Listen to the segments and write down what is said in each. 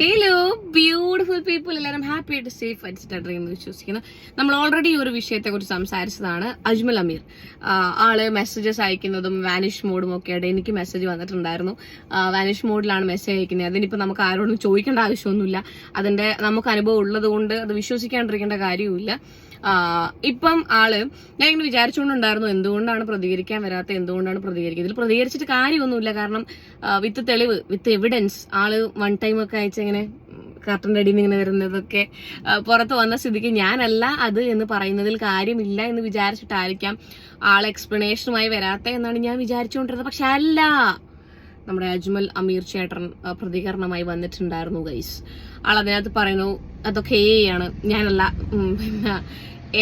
Hello beautiful people എല്ലാവരും happy ആയിട്ട് safe ആയിട്ട് എന്ന് വിശ്വസിക്കുന്നു. നമ്മൾ ഓൾറെഡി ഒരു വിഷയത്തെ കുറിച്ച് സംസാരിച്ചതാണ് അജ്മൽ അമീർ. ആൾ മെസ്സേജസ് അയക്കുന്നതും വാനിഷ് മോഡും ഒക്കെ ആയിട്ട് എനിക്ക് മെസ്സേജ് വന്നിട്ടുണ്ടായിരുന്നു. വാനിഷ് മോഡിലാണ് മെസ്സേജ് അയക്കുന്നത്. അതിനിപ്പോൾ നമുക്ക് ആരോടും ചോദിക്കേണ്ട ആവശ്യമൊന്നുമില്ല. അതിന്റെ നമുക്ക് അനുഭവം ഉള്ളത് കൊണ്ട് അത് വിശ്വസിക്കാണ്ടിരിക്കേണ്ട കാര്യവുമില്ല. ഇപ്പം ആൾ ഞാൻ ഇങ്ങനെ വിചാരിച്ചുകൊണ്ടുണ്ടായിരുന്നു എന്തുകൊണ്ടാണ് പ്രതികരിക്കാൻ വരാത്ത എന്തുകൊണ്ടാണ് പ്രതികരിക്കുന്നത് ഇതിൽ പ്രതികരിച്ചിട്ട് കാര്യമൊന്നുമില്ല. കാരണം വിത്ത് തെളിവ് വിത്ത് എവിഡൻസ് ആൾ വൺ ടൈം ഒക്കെ അയച്ച് ഇങ്ങനെ കർട്ടന്റെ അടിയിൽ ഇങ്ങനെ വരുന്നതൊക്കെ പുറത്ത് വന്ന സ്ഥിതിക്ക് ഞാനല്ല അത് എന്ന് പറയുന്നതിൽ കാര്യമില്ല എന്ന് വിചാരിച്ചിട്ടായിരിക്കാം ആൾ എക്സ്പ്ലനേഷനുമായി വരാത്ത എന്നാണ് ഞാൻ വിചാരിച്ചുകൊണ്ടിരുന്നത്. പക്ഷെ അല്ല നമ്മുടെ അജ്മൽ അമീർ ചേട്ടൻ പ്രതികരണമായി വന്നിട്ടുണ്ടായിരുന്നു ഗൈസ് ആൾ അതിനകത്ത് പറയുന്നു അതൊക്കെ എ ആണ്. ഞാനല്ല പിന്നെ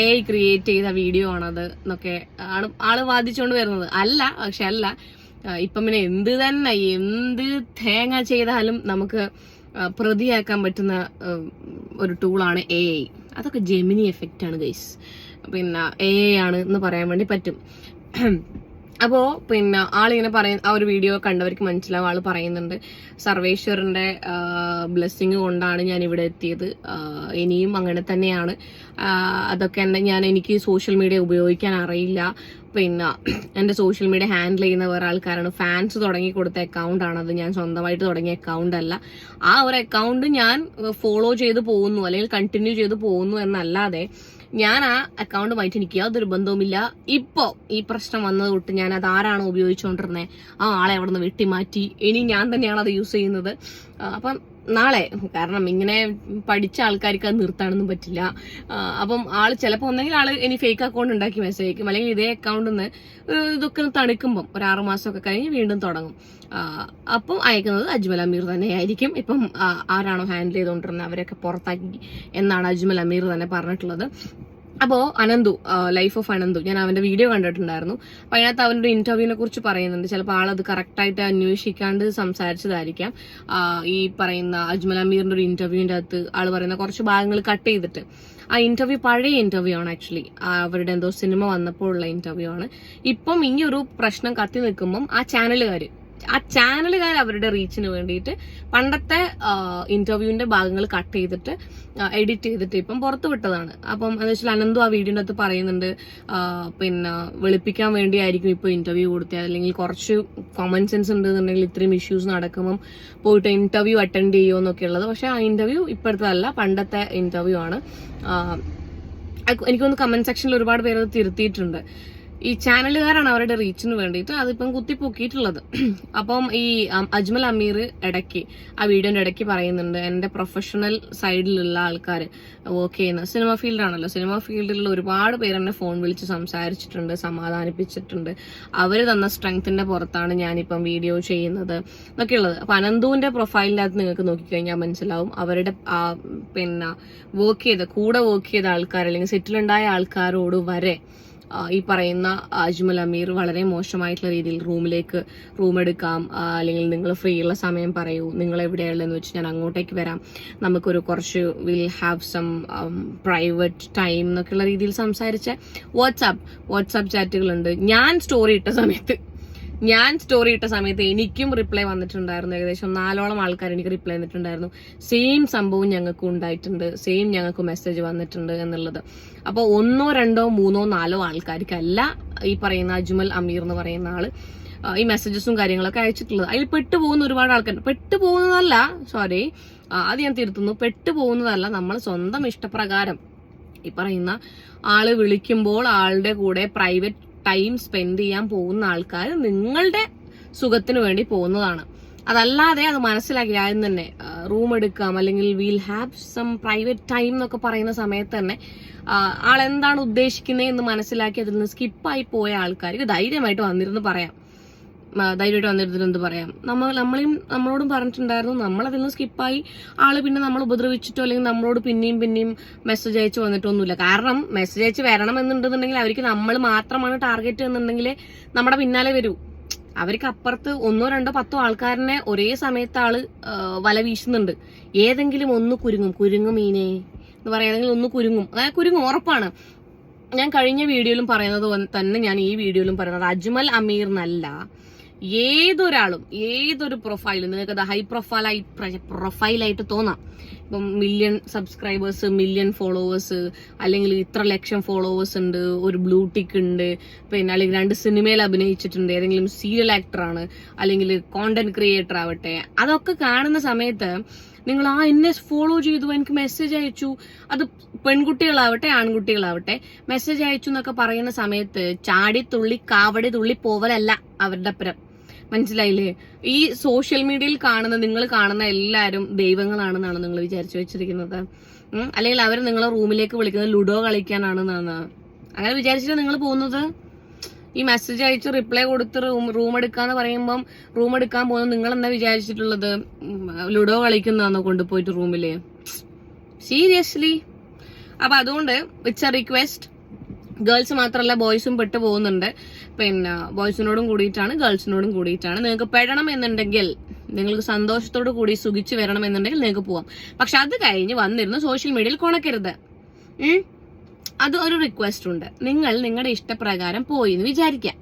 എ ക്രിയേറ്റ് ചെയ്ത വീഡിയോ ആണത് എന്നൊക്കെ ആണ് ആൾ വാദിച്ചുകൊണ്ട് വരുന്നത്. അല്ല പക്ഷെ അല്ല ഇപ്പം പിന്നെ എന്ത് തന്നെ എന്ത് തേങ്ങ ചെയ്താലും നമുക്ക് പ്രതിയാക്കാൻ പറ്റുന്ന ഒരു ടൂളാണ് എ ഐ അതൊക്കെ ജെമിനി എഫക്റ്റ് ആണ് ഗൈസ് പിന്നെ എ ഐ ആണ് എന്ന് പറയാൻ വേണ്ടി പറ്റും. അപ്പോ പിന്നെ ആളിങ്ങനെ പറയുന്ന ആ ഒരു വീഡിയോ കണ്ടവർക്ക് മനസ്സിലാവും. ആൾ പറയുന്നുണ്ട് സർവേശ്വറിന്റെ ബ്ലെസ്സിങ് കൊണ്ടാണ് ഞാൻ ഇവിടെ എത്തിയത്. ഇനിയും അങ്ങനെ തന്നെയാണ്. അതൊക്കെ എന്റെ ഞാൻ എനിക്ക് സോഷ്യൽ മീഡിയ ഉപയോഗിക്കാൻ അറിയില്ല. പിന്നെ എന്റെ സോഷ്യൽ മീഡിയ ഹാൻഡിൽ ചെയ്യുന്ന വേറെ ആൾക്കാരാണ്. ഫാൻസ് തുടങ്ങി കൊടുത്ത അക്കൗണ്ടാണ് അത് ഞാൻ സ്വന്തമായിട്ട് തുടങ്ങിയ അക്കൗണ്ട് അല്ല. ആ ഒരു അക്കൗണ്ട് ഞാൻ ഫോളോ ചെയ്ത് പോകുന്നു അല്ലെങ്കിൽ കണ്ടിന്യൂ ചെയ്ത് പോകുന്നു എന്നല്ലാതെ ഞാൻ ആ അക്കൗണ്ടുമായിട്ട് എനിക്ക് യാതൊരു ബന്ധവുമില്ല. ഇപ്പോ ഈ പ്രശ്നം വന്നത് തൊട്ട് ഞാൻ അത് ആരാണോ ഉപയോഗിച്ചുകൊണ്ടിരുന്നത് ആ ആളെ അവിടെ നിന്ന് വെട്ടിമാറ്റി. ഇനി ഞാൻ തന്നെയാണ് അത് യൂസ് ചെയ്യുന്നത്. അപ്പം നാളെ. കാരണം ഇങ്ങനെ പഠിച്ച ആൾക്കാർക്ക് അത് നിർത്താനൊന്നും പറ്റില്ല. അപ്പം ആൾ ചിലപ്പോൾ ഒന്നെങ്കിൽ ആൾ ഇനി ഫേക്ക് അക്കൗണ്ട് ഉണ്ടാക്കി മെസ്സേജ് അയക്കും. അല്ലെങ്കിൽ ഇതേ അക്കൗണ്ടിൽ നിന്ന് ഇതൊക്കെ തണുക്കുമ്പം ഒരു ആറ് മാസമൊക്കെ കഴിഞ്ഞ് വീണ്ടും തുടങ്ങും. അപ്പം അയക്കുന്നത് അജ്മൽ അമീർ തന്നെയായിരിക്കും. ഇപ്പം ആരാണോ ഹാൻഡിൽ ചെയ്തുകൊണ്ടിരുന്നത് അവരൊക്കെ പുറത്താക്കി എന്നാണ് അജ്മൽ അമീർ തന്നെ പറഞ്ഞിട്ടുള്ളത്. അപ്പോ അനന്തു ലൈഫ് ഓഫ് അനന്തു ഞാൻ അവന്റെ വീഡിയോ കണ്ടിട്ടുണ്ടായിരുന്നു. അപ്പൊ അതിനകത്ത് അവന്റെ ഇന്റർവ്യൂവിനെ കുറിച്ച് പറയുന്നുണ്ട്. ചിലപ്പോൾ ആളത് കറക്റ്റായിട്ട് അന്വേഷിക്കാണ്ട് സംസാരിച്ചതായിരിക്കാം. ഈ പറയുന്ന അജ്മൽ അമീറിന്റെ ഒരു ഇന്റർവ്യൂവിന്റെ അകത്ത് ആൾ പറയുന്ന കുറച്ച് ഭാഗങ്ങൾ കട്ട് ചെയ്തിട്ട്. ആ ഇന്റർവ്യൂ പഴയ ഇന്റർവ്യൂ ആണ് ആക്ച്വലി അവരുടെ എന്തോ സിനിമ വന്നപ്പോൾ ഉള്ള ഇന്റർവ്യൂ ആണ്. ഇപ്പം ഈ ഒരു പ്രശ്നം കത്തി നിൽക്കുമ്പം ആ ചാനലുകാർ ആ ചാനലുകാർ അവരുടെ റീച്ചിന് വേണ്ടിയിട്ട് പണ്ടത്തെ ഇന്റർവ്യൂവിന്റെ ഭാഗങ്ങൾ കട്ട് ചെയ്തിട്ട് എഡിറ്റ് ചെയ്തിട്ട് ഇപ്പം പുറത്തു വിട്ടതാണ്. അപ്പം എന്ന് വെച്ചാൽ അനന്തു ആ വീഡിയോന്റെ അകത്ത് പറയുന്നുണ്ട് പിന്നെ വെളുപ്പിക്കാൻ വേണ്ടിയായിരിക്കും ഇപ്പോൾ ഇന്റർവ്യൂ കൊടുത്തത് അല്ലെങ്കിൽ കുറച്ച് കോമൺ സെൻസ് ഉണ്ടെന്നുണ്ടെങ്കിൽ ഇത്രയും ഇഷ്യൂസ് നടക്കുമ്പം പോയിട്ട് ഇന്റർവ്യൂ അറ്റൻഡ് ചെയ്യുമോ എന്നൊക്കെ ഉള്ളത്. പക്ഷേ ആ ഇന്റർവ്യൂ ഇപ്പോഴത്തല്ല പണ്ടത്തെ ഇന്റർവ്യൂ ആണ്. എനിക്കൊന്ന് കമന്റ് സെക്ഷനിൽ ഒരുപാട് പേര് തിരുത്തിയിട്ടുണ്ട്. ഈ ചാനലുകാരാണ് അവരുടെ റീച്ചിന് വേണ്ടിയിട്ട് അതിപ്പം കുത്തിപ്പൊക്കിയിട്ടുള്ളത്. അപ്പം ഈ അജ്മൽ അമീർ ഇടയ്ക്ക് ആ വീഡിയോന്റെ ഇടയ്ക്ക് പറയുന്നുണ്ട് എന്റെ പ്രൊഫഷണൽ സൈഡിലുള്ള ആൾക്കാർ വർക്ക് ചെയ്യുന്ന സിനിമ ഫീൽഡാണല്ലോ സിനിമ ഫീൽഡിലുള്ള ഒരുപാട് പേര് എന്നെ ഫോൺ വിളിച്ച് സംസാരിച്ചിട്ടുണ്ട് സമാധാനിപ്പിച്ചിട്ടുണ്ട്. അവർ തന്ന സ്ട്രെങ്ത്തിന്റെ പുറത്താണ് ഞാനിപ്പം വീഡിയോ ചെയ്യുന്നത്. എന്നൊക്കെയുള്ളത്. അപ്പം അനന്തുവിന്റെ പ്രൊഫൈലിന്റെ അകത്ത് നിങ്ങൾക്ക് നോക്കിക്കഴിഞ്ഞാൽ മനസ്സിലാവും അവരുടെ പിന്നെ വർക്ക് ചെയ്ത കൂടെ വർക്ക് ചെയ്ത ആൾക്കാർ അല്ലെങ്കിൽ സെറ്റിലുണ്ടായ ആൾക്കാരോട് വരെ ഈ പറയുന്ന അജ്മൽ അമീർ വളരെ മോശമായിട്ടുള്ള രീതിയിൽ റൂമിലേക്ക് റൂം എടുക്കാം അല്ലെങ്കിൽ നിങ്ങൾ ഫ്രീ ഉള്ള സമയം പറയൂ. നിങ്ങൾ എവിടെയുള്ളതെന്ന് വെച്ച് ഞാൻ അങ്ങോട്ടേക്ക് വരാം. നമുക്കൊരു കുറച്ച് will have some private time എന്നൊക്കെയുള്ള രീതിയിൽ സംസാരിച്ച വാട്സാപ്പ് വാട്സാപ്പ് ചാറ്റുകളുണ്ട് ഞാൻ സ്റ്റോറി ഇട്ട സമയത്ത് ഞാൻ സ്റ്റോറി ഇട്ട സമയത്ത് എനിക്കും റിപ്ലൈ വന്നിട്ടുണ്ടായിരുന്നു. ഏകദേശം നാലോളം ആൾക്കാർ എനിക്ക് റിപ്ലൈ വന്നിട്ടുണ്ടായിരുന്നു. സെയിം സംഭവം ഞങ്ങൾക്ക് ഉണ്ടായിട്ടുണ്ട്. സെയിം ഞങ്ങൾക്ക് മെസ്സേജ് വന്നിട്ടുണ്ട് എന്നുള്ളത്. അപ്പോൾ ഒന്നോ രണ്ടോ മൂന്നോ നാലോ ആൾക്കാർക്കല്ല ഈ പറയുന്ന അജ്മൽ അമീർ എന്ന് പറയുന്ന ആൾ ഈ മെസ്സേജസും കാര്യങ്ങളൊക്കെ അയച്ചിട്ടുള്ളത്. അതിൽ പെട്ടുപോകുന്ന ഒരുപാട് ആൾക്കാർ പെട്ടുപോകുന്നതല്ല സോറി അത് ഞാൻ തിരുത്തുന്നു. പെട്ടുപോകുന്നതല്ല നമ്മൾ സ്വന്തം ഇഷ്ടപ്രകാരം. ഈ പറയുന്ന ആൾ വിളിക്കുമ്പോൾ ആളുടെ കൂടെ പ്രൈവറ്റ് ടൈം സ്പെൻഡ് ചെയ്യാൻ പോകുന്ന ആൾക്കാർ നിങ്ങളുടെ സുഖത്തിന് വേണ്ടി പോകുന്നതാണ്. അതല്ലാതെ അത് മനസ്സിലാക്കി ആദ്യം തന്നെ റൂം എടുക്കാം അല്ലെങ്കിൽ will have some private time എന്നൊക്കെ പറയുന്ന സമയത്ത് തന്നെ ആൾ ആളെന്താണ് ഉദ്ദേശിക്കുന്നത് എന്ന് മനസ്സിലാക്കി അതിൽ നിന്ന് സ്കിപ്പായി പോയ ആൾക്കാർക്ക് ധൈര്യമായിട്ട് വന്നിരുന്ന് പറയാം. ധൈര്യമായിട്ട് വന്നിരുന്നിട്ട് എന്ത് പറയാം. നമ്മൾ നമ്മളെയും നമ്മളോടും പറഞ്ഞിട്ടുണ്ടായിരുന്നു. നമ്മൾ അതിൽ നിന്ന് സ്കിപ്പായി. ആൾ പിന്നെ നമ്മൾ ഉപദ്രവിച്ചിട്ടോ അല്ലെങ്കിൽ നമ്മളോട് പിന്നെയും പിന്നെയും മെസ്സേജ് അയച്ചു വന്നിട്ടൊന്നുമില്ല. കാരണം മെസ്സേജ് അയച്ച് വരണം എന്നുണ്ടെന്നുണ്ടെങ്കിൽ അവർക്ക് നമ്മൾ മാത്രമാണ് ടാർഗറ്റ് എന്നുണ്ടെങ്കിൽ നമ്മുടെ പിന്നാലെ വരൂ. അവർക്ക് അപ്പുറത്ത് ഒന്നോ രണ്ടോ പത്തോ ആൾക്കാരനെ ഒരേ സമയത്ത് ആൾ വല വീശുന്നുണ്ട്. ഏതെങ്കിലും ഒന്ന് കുരുങ്ങും. കുരുങ്ങും മീനെ എന്ന് പറയാം. ഏതെങ്കിലും ഒന്ന് കുരുങ്ങും. അതായത് കുരുങ്ങും ഉറപ്പാണ്. ഞാൻ കഴിഞ്ഞ വീഡിയോയിലും പറയുന്നത് തന്നെ ഞാൻ ഈ വീഡിയോയിലും പറയുന്നത്. അജ്മൽ അമീർ എന്നല്ല ഏതൊരാളും ഏതൊരു പ്രൊഫൈലും നിങ്ങൾക്ക് അത് ഹൈ പ്രൊഫൈലായി പ്രൊഫൈലായിട്ട് തോന്നാം. ഇപ്പം മില്യൺ സബ്സ്ക്രൈബേഴ്സ് മില്യൺ ഫോളോവേഴ്സ് അല്ലെങ്കിൽ ഇത്ര ലക്ഷം ഫോളോവേഴ്സ് ഉണ്ട് ഒരു ബ്ലൂ ടിക്ക് ഉണ്ട് പിന്നെ അല്ലെങ്കിൽ രണ്ട് സിനിമയിൽ അഭിനയിച്ചിട്ടുണ്ട് ഏതെങ്കിലും സീരിയൽ ആക്ടറാണ് അല്ലെങ്കിൽ കോണ്ടന്റ് ക്രിയേറ്റർ ആവട്ടെ. അതൊക്കെ കാണുന്ന സമയത്ത് നിങ്ങൾ ആ എന്നെ ഫോളോ ചെയ്തു എനിക്ക് മെസ്സേജ് അയച്ചു. അത് പെൺകുട്ടികളാവട്ടെ ആൺകുട്ടികളാവട്ടെ മെസ്സേജ് അയച്ചു എന്നൊക്കെ പറയുന്ന സമയത്ത് ചാടി തുള്ളി കാവടി തുള്ളി പോവലല്ല അവരുടെ അപ്പുറം. മനസ്സിലായില്ലേ? ഈ സോഷ്യൽ മീഡിയയിൽ കാണുന്ന നിങ്ങൾ കാണുന്ന എല്ലാവരും ദൈവങ്ങളാണെന്നാണ് നിങ്ങൾ വിചാരിച്ചു വെച്ചിരിക്കുന്നത്. അല്ലെങ്കിൽ അവർ നിങ്ങളെ റൂമിലേക്ക് വിളിക്കുന്നത് ലുഡോ കളിക്കാനാണെന്നാണ്. അങ്ങനെ വിചാരിച്ചിട്ട് നിങ്ങൾ പോകുന്നത്? ഈ മെസ്സേജ് അയച്ച് റിപ്ലൈ കൊടുത്ത് റൂം റൂം എടുക്കാന്ന് പറയുമ്പം റൂം എടുക്കാൻ പോകുന്നത് നിങ്ങൾ എന്താ വിചാരിച്ചിട്ടുള്ളത് ലുഡോ കളിക്കുന്നതാണോ കൊണ്ടുപോയിട്ട് റൂമിൽ സീരിയസ്ലി അപ്പൊ അതുകൊണ്ട് ഇറ്റ്സ് എ റിക്വസ്റ്റ് ഗേൾസ് മാത്രമല്ല ബോയ്സും പെട്ട് പോകുന്നുണ്ട്. പിന്നെ ബോയ്സിനോടും കൂടിയിട്ടാണ് ഗേൾസിനോടും കൂടിയിട്ടാണ്. നിങ്ങൾക്ക് പെടണം എന്നുണ്ടെങ്കിൽ നിങ്ങൾക്ക് സന്തോഷത്തോടു കൂടി സുഖിച്ച് വരണം എന്നുണ്ടെങ്കിൽ നിങ്ങൾക്ക് പോവാം. പക്ഷെ അത് കഴിഞ്ഞ് വന്നിരുന്ന് സോഷ്യൽ മീഡിയയിൽ കൊണക്കരുത്. അത് ഒരു റിക്വസ്റ്റ് ഉണ്ട്. നിങ്ങൾ നിങ്ങളുടെ ഇഷ്ടപ്രകാരം പോയി എന്ന് വിചാരിക്കാം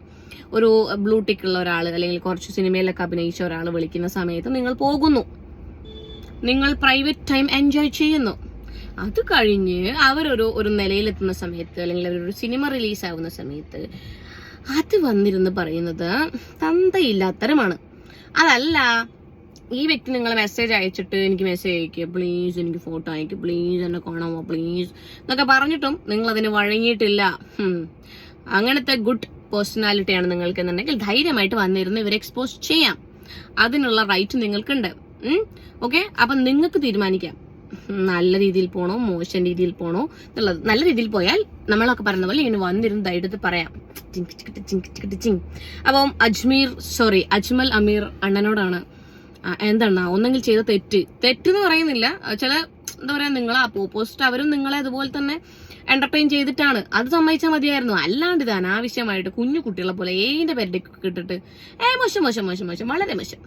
ഒരു ബ്ലൂ ടിക്ക് ഉള്ള ഒരാൾ അല്ലെങ്കിൽ കുറച്ച് സിനിമയിലൊക്കെ അഭിനയിച്ച ഒരാൾ വിളിക്കുന്ന സമയത്ത് നിങ്ങൾ പോകുന്നു. നിങ്ങൾ പ്രൈവറ്റ് ടൈം എൻജോയ് ചെയ്യുന്നു. അത് കഴിഞ്ഞ് അവരൊരു ഒരു നിലയിലെത്തുന്ന സമയത്ത് അല്ലെങ്കിൽ അവരൊരു സിനിമ റിലീസ് ആവുന്ന സമയത്ത് അത് വന്നിരുന്ന് പറയുന്നത് തന്തയില്ലാത്തരമാണ്. അതല്ല ഈ വ്യക്തി നിങ്ങൾ മെസ്സേജ് അയച്ചിട്ട് എനിക്ക് മെസ്സേജ് അയക്കുക പ്ലീസ് എനിക്ക് ഫോട്ടോ അയക്കുക പ്ലീസ് എന്നെ കാണാമോ പ്ലീസ് എന്നൊക്കെ പറഞ്ഞിട്ടും നിങ്ങൾ അതിന് വഴങ്ങിയിട്ടില്ല അങ്ങനത്തെ ഗുഡ് പേഴ്സണാലിറ്റിയാണ് നിങ്ങൾക്ക് എന്നുണ്ടെങ്കിൽ ധൈര്യമായിട്ട് വന്നിരുന്ന് ഇവരെ എക്സ്പോസ് ചെയ്യാം. അതിനുള്ള റൈറ്റ് നിങ്ങൾക്കുണ്ട്. ഓക്കെ അപ്പം നിങ്ങൾക്ക് തീരുമാനിക്കാം. നല്ല രീതിയിൽ പോണോ മോശം രീതിയിൽ പോണോ എന്നുള്ളത്. നല്ല രീതിയിൽ പോയാൽ നമ്മളൊക്കെ പറഞ്ഞ പോലെ ഇങ്ങനെ വന്നിരുന്ന് ധൈര്യത്തിൽ പറയാം. ചിങ് അപ്പം അജ്മീർ സോറി അജ്മൽ അമീർ അണ്ണനോടാണ് എന്താണ് ഒന്നെങ്കിൽ ചെയ്ത തെറ്റ്. തെറ്റ് എന്ന് പറയുന്നില്ല ചില എന്താ പറയാ നിങ്ങളെ ഓപ്പോസിറ്റ് അവരും നിങ്ങളെ അതുപോലെ തന്നെ എന്റർടൈൻ ചെയ്തിട്ടാണ്. അത് സമ്മതിച്ചാൽ മതിയായിരുന്നു. അല്ലാണ്ട് ഇത് അനാവശ്യമായിട്ട് കുഞ്ഞു കുട്ടികളെ പോലെ ഏതിന്റെ പേരുടെ കിട്ടിട്ട് ഏ മോശം മോശം മോശം മോശം വളരെ മോശം.